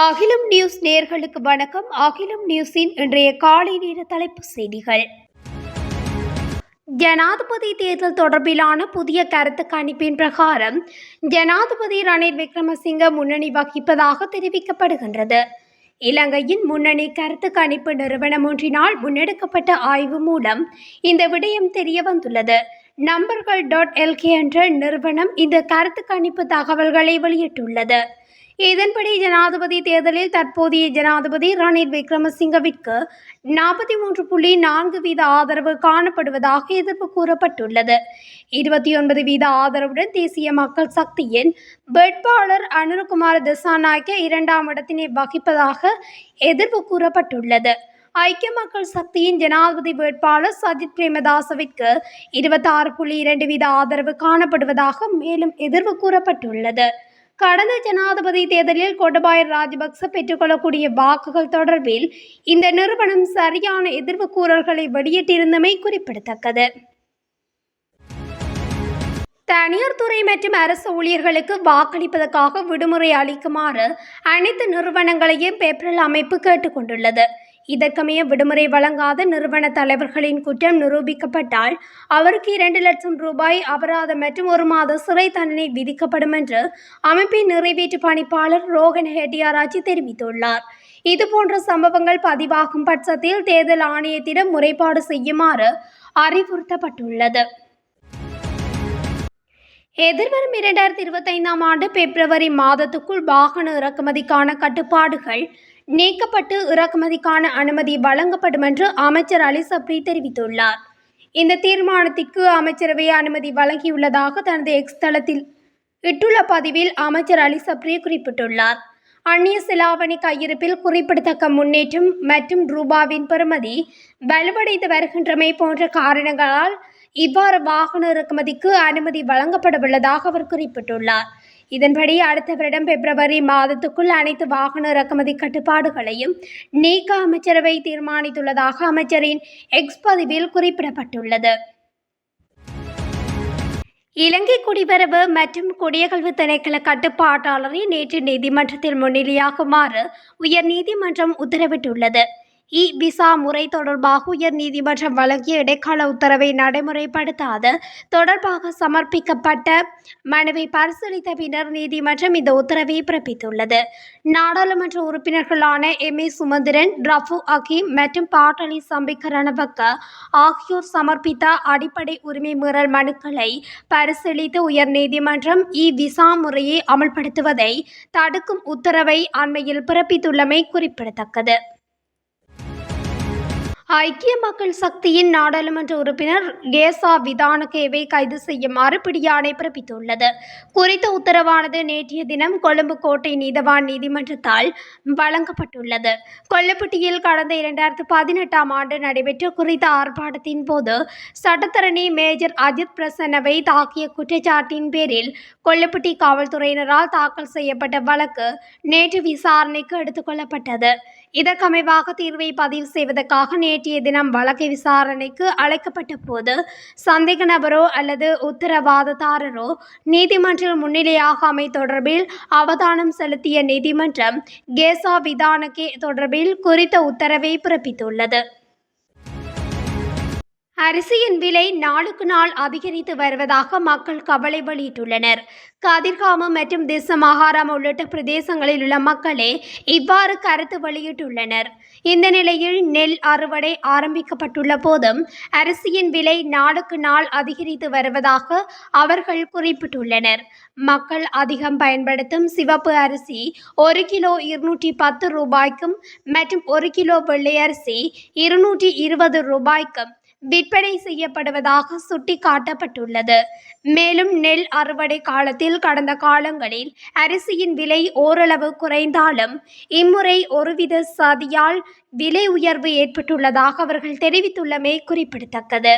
அகிலம் நியூஸ் நேர்களுக்கு வணக்கம். அகிலம் நியூஸின் இன்றைய காலை நேர தலைப்பு செய்திகள். ஜனாதிபதி தேர்தல் தொடர்பிலான புதிய கருத்து கணிப்பின் பிரகாரம் ஜனாதிபதி ரணில் விக்ரமசிங்க முன்னணி வகிப்பதாக தெரிவிக்கப்படுகின்றது. இலங்கையின் முன்னணி கருத்து கணிப்பு நிறுவனம் ஒன்றினால் முன்னெடுக்கப்பட்ட ஆய்வு மூலம் இந்த விடயம் தெரிய வந்துள்ளது நம்பர்கள் டாட் எல்கே என்ற நிறுவனம் இந்த கருத்து கணிப்பு தகவல்களை வெளியிட்டுள்ளது. இதன்படி ஜனாதிபதி தேர்தலில் தற்போதைய ஜனாதிபதி ரணில் விக்ரமசிங்கவிற்கு நாற்பத்தி மூன்று புள்ளி நான்கு வீத ஆதரவு காணப்படுவதாக எதிர்ப்பு கூறப்பட்டுள்ளது. இருபத்தி ஒன்பது வீத ஆதரவுடன் தேசிய மக்கள் சக்தியின் வேட்பாளர் அனுருகுமார் திசாநாயக்க இரண்டாம் இடத்தினை வகிப்பதாக எதிர்ப்பு கூறப்பட்டுள்ளது. ஐக்கிய மக்கள் சக்தியின் ஜனாதிபதி வேட்பாளர் சஜித் பிரேமதாசவிற்கு இருபத்தாறு புள்ளி இரண்டு வீத ஆதரவு காணப்படுவதாக மேலும் எதிர்வு கூறப்பட்டுள்ளது. கடந்த ஜனாதிபதி தேர்தலில் கோட்டபாய ராஜபக்ச பெற்றுக்கொள்ளக்கூடிய வாக்குகள் தொடர்பில் இந்த நிறுவனம் சரியான எதிர்வு கூறல்களை வெளியிட்டிருந்தமை குறிப்பிடத்தக்கது. தனியார் துறை மற்றும் அரசு ஊழியர்களுக்கு வாக்களிப்பதற்காக விடுமுறை அளிக்குமாறு அனைத்து நிறுவனங்களையும் பேப்ரல் அமைப்பு கேட்டுக்கொண்டுள்ளது. இதற்கமைய விடுமுறை வழங்காத நிறுவன தலைவர்களின் குற்றம் நிரூபிக்கப்பட்டால் அவருக்கு இரண்டு லட்சம் ரூபாய் அபராதம் மற்றும் ஒரு மாத சிறை தண்டனை விதிக்கப்படும் என்று அமைப்பின் நிறைவேற்று பணிப்பாளர் ரோகன் ஹெட்டியாராஜி தெரிவித்துள்ளார். இதுபோன்ற சம்பவங்கள் பதிவாகும் பட்சத்தில் தேர்தல் ஆணையத்திடம் முறைப்பாடு செய்யுமாறு அறிவுறுத்தப்பட்டுள்ளது. எதிர்வரும் இரண்டாயிரத்தி இருபத்தைந்தாம் ஆண்டு பிப்ரவரி மாதத்துக்குள் வாகன இறக்குமதிக்கான கட்டுப்பாடுகள் நீக்கப்பட்டு இறக்குமதிக்கான அனுமதி வழங்கப்படும் என்று அமைச்சர் அலி சப்ரி தெரிவித்துள்ளார். இந்த தீர்மானத்திற்கு அமைச்சரவை அனுமதி வழங்கியுள்ளதாக தனது எக்ஸ் தளத்தில் இட்டுள்ள பதிவில் அமைச்சர் அலி சப்ரி குறிப்பிட்டுள்ளார். அந்நிய செலாவணி கையிருப்பில் குறிப்பிடத்தக்க முன்னேற்றம் மற்றும் ரூபாவின் பெறுமதி வலுவடைந்து வருகின்றமை போன்ற காரணங்களால் இவ்வாறு வாகன இறக்குமதிக்கு அனுமதி வழங்கப்படவுள்ளதாக அவர் குறிப்பிட்டுள்ளார். இதன்படி அடுத்த வருடம் பிப்ரவரி மாதத்துக்குள் அனைத்து வாகன இறக்குமதி கட்டுப்பாடுகளையும் நீக்க அமைச்சரவை தீர்மானித்துள்ளதாக அமைச்சரின் எக்ஸ் பதிவில் குறிப்பிடப்பட்டுள்ளது. இலங்கை குடிவரவு மற்றும் குடியகல்வு திணைக்கள கட்டுப்பாட்டாளரை நேற்று நீதிமன்றத்தில் முன்னிலையாகுமாறு உயர் நீதிமன்றம் உத்தரவிட்டுள்ளது. இ விசா முறை தொடர்பாக உயர் நீதிமன்றம் வழங்கிய இடைக்கால உத்தரவை நடைமுறைப்படுத்தாத. தொடர்பாக சமர்ப்பிக்கப்பட்ட மனுவை பரிசீலித்த பின்னர் நீதிமன்றம் இந்த உத்தரவை பிறப்பித்துள்ளது. நாடாளுமன்ற உறுப்பினர்களான எம் ஏ சுமந்திரன் ரஃபு அகீம் மற்றும் பாட்டலி சம்பிக்க ரணபக்க ஆகியோர் சமர்ப்பித்த அடிப்படை உரிமை மீறல் மனுக்களை பரிசீலித்த உயர் நீதிமன்றம் இ விசா முறையை அமல்படுத்துவதை தடுக்கும் உத்தரவை அண்மையில் பிறப்பித்துள்ளமை குறிப்பிடத்தக்கது. ஐக்கிய மக்கள் சக்தியின் நாடாளுமன்ற உறுப்பினர் கேசா விதானகேவை கைது செய்யுமாறு பிடியாணை பிறப்பித்துள்ளது. குறித்த உத்தரவானது நேற்றைய தினம் கொழும்பு கோட்டை நீதவான் நீதிமன்றத்தால் வழங்கப்பட்டுள்ளது. கொல்லப்பட்டியில் கடந்த இரண்டாயிரத்து பதினெட்டாம் ஆண்டு நடைபெற்ற குறித்த ஆர்ப்பாட்டத்தின் போது சட்டத்தரணி மேஜர் அஜித் பிரசன்னவை தாக்கிய குற்றச்சாட்டின் பேரில் கொல்லப்பட்டி காவல்துறையினரால் தாக்கல் செய்யப்பட்ட வழக்கு நேற்று விசாரணைக்கு எடுத்துக்கொள்ளப்பட்டது இதற்கமைவாக தீர்வை பதிவு செய்வதற்காக நேற்று நேற்றைய தினம் வழக்கு விசாரணைக்கு அழைக்கப்பட்ட போது சந்தேக நபரோ அல்லது உத்தரவாததாரரோ நீதிமன்றில் முன்னிலையாகாமை தொடர்பில் அவதானம் செலுத்திய நீதிமன்றம் கேசா விதானகே தொடர்பில் குறித்த உத்தரவை பிறப்பித்துள்ளது. அரிசியின் விலை நாளுக்கு நாள் அதிகரித்து வருவதாக மக்கள் கவலை வெளியிட்டுள்ளனர். கதிர்காமம் மற்றும் திசமகாரம் உள்ளிட்ட பிரதேசங்களில் உள்ள மக்களே இவ்வாறு கருத்து வெளியிட்டுள்ளனர். இந்த நிலையில் நெல் அறுவடை ஆரம்பிக்கப்பட்டுள்ள போதும் அரிசியின் விலை நாளுக்கு நாள் அதிகரித்து வருவதாக அவர்கள் குறிப்பிட்டுள்ளனர். மக்கள் அதிகம் பயன்படுத்தும் சிவப்பு அரிசி ஒரு கிலோ இருநூற்றி பத்து ரூபாய்க்கும் மற்றும் ஒரு கிலோ வெள்ளை அரிசி இருநூற்றி இருபது ரூபாய்க்கும் விற்பனை செய்யப்படுவதாக சுட்டிக்காட்டப்பட்டுள்ளது. மேலும் நெல் அறுவடை காலத்தில் கடந்த காலங்களில் அரிசியின் விலை ஓரளவு குறைந்தாலும் இம்முறை ஒருவித சதியால் விலை உயர்வு ஏற்பட்டுள்ளதாக அவர்கள் தெரிவித்துள்ளமை குறிப்பிடத்தக்கது.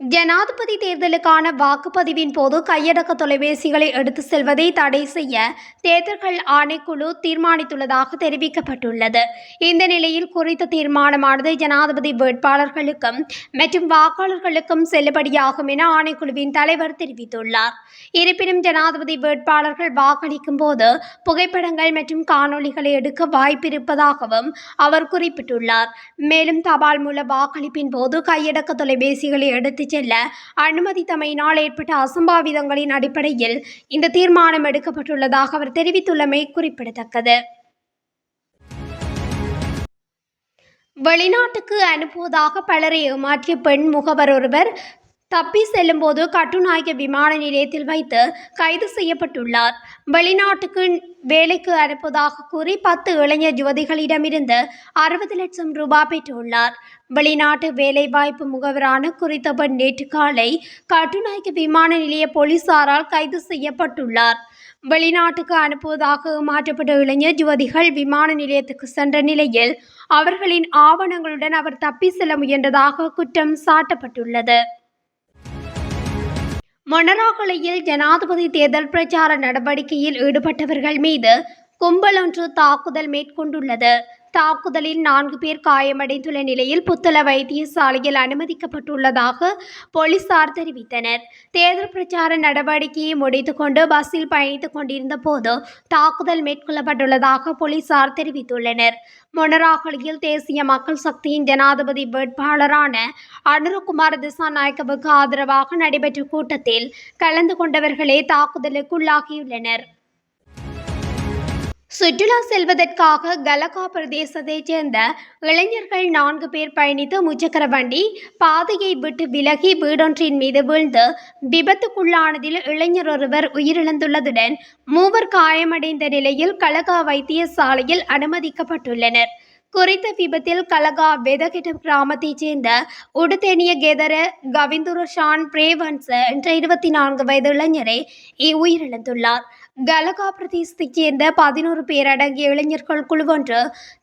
ஜனாதிபதி தேர்தலுக்கான வாக்குப்பதிவின் போது கையடக்க தொலைபேசிகளை எடுத்து செல்வதை தடை செய்ய தேர்தல்கள் ஆணைக்குழு தீர்மானித்துள்ளதாக தெரிவிக்கப்பட்டுள்ளது. இந்த நிலையில் குறித்த தீர்மானமானது ஜனாதிபதி வேட்பாளர்களுக்கும் மற்றும் வாக்காளர்களுக்கும் செல்லுபடியாகும் என ஆணைக்குழுவின் தலைவர் தெரிவித்துள்ளார். இருப்பினும் ஜனாதிபதி வேட்பாளர்கள் வாக்களிக்கும் போது புகைப்படங்கள் மற்றும் காணொளிகளை எடுக்க வாய்ப்பிருப்பதாகவும் அவர் குறிப்பிட்டுள்ளார். மேலும் தபால் மூல வாக்களிப்பின் போது கையடக்க தொலைபேசிகளை எடுத்து செல்ல அனுமதித்தமையினால் ஏற்பட்ட அசம்பாவிதங்களின் அடிப்படையில் இந்த தீர்மானம் எடுக்கப்பட்டுள்ளதாக அவர் தெரிவித்துள்ளமை குறிப்பிடத்தக்கது. வெளிநாட்டுக்கு அனுப்புவதாக பலரை ஏமாற்றிய பெண் முகவர் ஒருவர் தப்பி செல்லும்போது கட்டுநாயக்க விமான நிலையத்தில் வைத்து கைது செய்யப்பட்டுள்ளார். வெளிநாட்டுக்கு வேலைக்கு அனுப்புவதாக கூறி பத்து இளைஞர் யுவதிகளிடமிருந்து அறுபது லட்சம் ரூபாய் பெற்றுள்ளார். வெளிநாட்டு வேலைவாய்ப்பு முகவரான குறித்த பெண் நேற்று காலை கட்டுநாயக்க விமான நிலைய போலீசாரால் கைது செய்யப்பட்டுள்ளார். வெளிநாட்டுக்கு அனுப்புவதாக மாற்றப்பட்ட இளைஞர் யுவதிகள் விமான நிலையத்துக்கு சென்ற நிலையில் அவர்களின் ஆவணங்களுடன் அவர் தப்பி செல்ல முயன்றதாக குற்றம் சாட்டப்பட்டுள்ளது. மொனராகலையில் ஜனாதிபதி தேர்தல் பிரச்சார நடவடிக்கையில் ஈடுபட்டவர்கள் மீது கும்பல் ஒன்று தாக்குதல் மேற்கொண்டுள்ளது. தாக்குதலில் நான்கு பேர் காயமடைந்துள்ள நிலையில் புத்தள வைத்தியசாலையில் அனுமதிக்கப்பட்டுள்ளதாக போலீசார் தெரிவித்தனர். தேர்தல் பிரச்சார நடவடிக்கையை முடித்துக்கொண்டு பஸ்ஸில் பயணித்துக் கொண்டிருந்த போது தாக்குதல் மேற்கொள்ளப்பட்டுள்ளதாக போலீசார் தெரிவித்துள்ளனர். மொனராகலியில் தேசிய மக்கள் சக்தியின் ஜனாதிபதி வேட்பாளரான அனுருகுமார் திசாநாயக்கவுக்கு ஆதரவாக நடைபெற்ற கூட்டத்தில் கலந்து கொண்டவர்களே தாக்குதலுக்குள்ளாகியுள்ளனர். சுற்றுலா செல்வதற்காக கலகா பிரதேசத்தைச் சேர்ந்த இளைஞர்கள் நான்கு பேர் பயணித்த முச்சக்கர வண்டி பாதையை விட்டு விலகி வீடொன்றின் மீது வீழ்ந்து விபத்துக்குள்ளானதில் இளைஞர் ஒருவர் உயிரிழந்துள்ளதுடன் மூவர் காயமடைந்த நிலையில் கலகா வைத்தியசாலையில் அனுமதிக்கப்பட்டுள்ளனர். குறித்த விபத்தில் கலகா வெதகிட்ட கிராமத்தைச் சேர்ந்த உடுத்தேனிய கெதர கவிந்துரஷான் பிரேவன்ச என்ற இருபத்தி நான்கு வயது இளைஞரை உயிரிழந்துள்ளார். கலகா பிரதேசத்தைச் சேர்ந்த பதினோரு பேர் அடங்கிய இளைஞர்கள் குழுவொன்று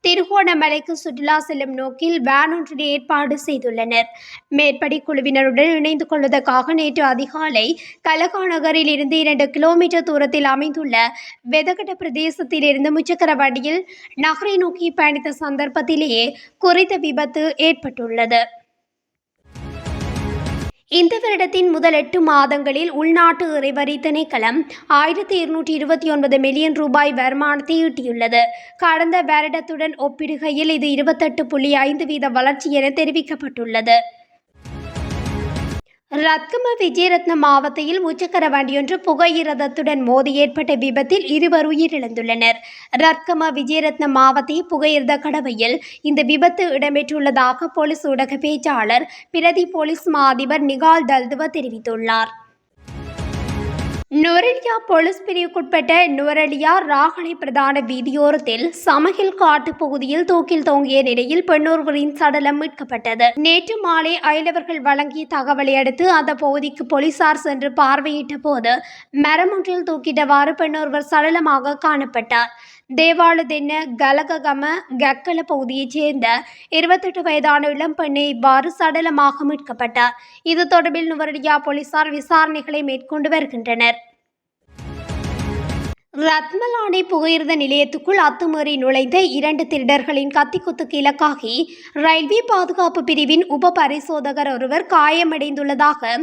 திருகோணமலைக்கு சுற்றுலா செல்லும் நோக்கில் வேன் ஒன்றினை ஏற்பாடு செய்துள்ளனர். மேற்படி குழுவினருடன் இணைந்து கொள்வதற்காக நேற்று அதிகாலை கலகா நகரில் இருந்து இரண்டு கிலோமீட்டர் தூரத்தில் அமைந்துள்ள வெதகட பிரதேசத்தில் இருந்து முச்சக்கர வண்டியில் நகரை நோக்கி பயணித்த சந்தர்ப்பத்திலேயே குறித்த விபத்து ஏற்பட்டுள்ளது. இந்த வருடத்தின் முதல் எட்டு மாதங்களில் உள்நாட்டு இறைவரி திணைக்களம் ஆயிரத்தி இருநூற்றி இருபத்தி ஒன்பது மில்லியன் ரூபாய் வருமானத்தை ஈட்டியுள்ளது. கடந்த வருடத்துடன் ஒப்பிடுகையில் இது இருபத்தெட்டு புள்ளி ஐந்து வீத வளர்ச்சி என தெரிவிக்கப்பட்டுள்ளது. ரத்கம விஜயரத்ன மாவட்டத்தில் முச்சக்கர வண்டியொன்று புகையிரதத்துடன் மோதி ஏற்பட்ட விபத்தில் இருவர் உயிரிழந்துள்ளனர். ரத்கம விஜயரத்ன மாவத்தை புகையிரத கடவையில் இந்த விபத்து இடம்பெற்றுள்ளதாக போலீஸ் ஊடக பேச்சாளர் பிரதி போலீஸ் மா அதிபர் நிகால் தல்துவ தெரிவித்துள்ளார். நுவரெலியா போலீஸ் பிரிவுக்குட்பட்ட நுவரெலியா ராகலை பிரதான வீதியோரத்தில் சமகில் காட்டு பகுதியில் தூக்கில் தொங்கிய நிலையில் பெண்ணொருவரின் சடலம் மீட்கப்பட்டது. நேற்று மாலை அயலவர்கள் வழங்கிய தகவலை அடுத்து அந்த பகுதிக்கு போலீசார் சென்று பார்வையிட்ட போது மரம் ஒன்றில் தூக்கிட்டவாறு பெண்ணொருவர் சடலமாக காணப்பட்டார். தேவாலதென்ன கலககம கக்கல பகுதியைச் சேர்ந்த இருபத்தெட்டு வயதான இளம் பெண்ணை இவ்வாறு சடலமாக மீட்கப்பட்டார். இது தொடர்பில் நுவரடியா போலீசார் விசாரணைகளை மேற்கொண்டு வருகின்றனர். ரத்மலானை புகையிருந்த நிலையத்துக்குள் அத்துமீறி நுழைந்த இரண்டு திருடர்களின் கத்திக்குத்துக்கு இலக்காகி ரயில்வே பாதுகாப்பு பிரிவின் உப பரிசோதகர் ஒருவர் காயமடைந்துள்ளதாக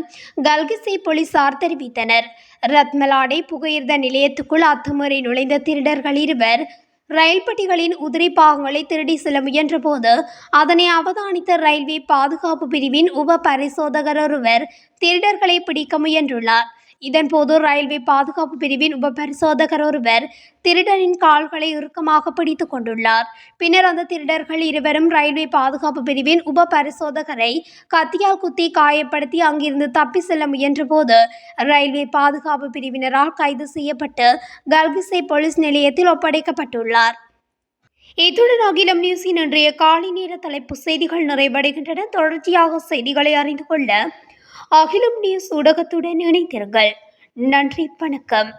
கல்கிசை போலீசார் தெரிவித்தனர். ரத்மலானை புகையிருந்த நிலையத்துக்குள் அத்துமீறி நுழைந்த திருடர்கள் இருவர் ரயில் பெட்டிகளின் உதிரி பாகங்களை திருடி செல்ல முயன்றபோது அதனை அவதானித்த ரயில்வே பாதுகாப்பு பிரிவின் உப பரிசோதகர் ஒருவர் திருடர்களை பிடிக்க முயன்றுள்ளார். இதன்போது ரயில்வே பாதுகாப்பு பிரிவின் உப பரிசோதகர் ஒருவர் திருடரின் கால்களை இறுக்கமாக பிடித்து கொண்டுள்ளார். பின்னர் அந்த திருடர்கள் இருவரும் ரயில்வே பாதுகாப்பு பிரிவின் உப பரிசோதகரை கத்தியால் குத்தி காயப்படுத்தி அங்கிருந்து தப்பி செல்ல முயன்றபோது ரயில்வே பாதுகாப்பு பிரிவினரால் கைது செய்யப்பட்டு கல்கிசை போலீஸ் நிலையத்தில் ஒப்படைக்கப்பட்டுள்ளார். இத்துடன் அகிலம் நியூஸின் இன்றைய காலை நேர தலைப்பு செய்திகள் நிறைவடைகின்றன. தொடர்ச்சியாக செய்திகளை அறிந்து கொள்ள அகிலம் நியூஸ் ஊடகத்துடன் இணைந்திருங்கள். நன்றி வணக்கம்.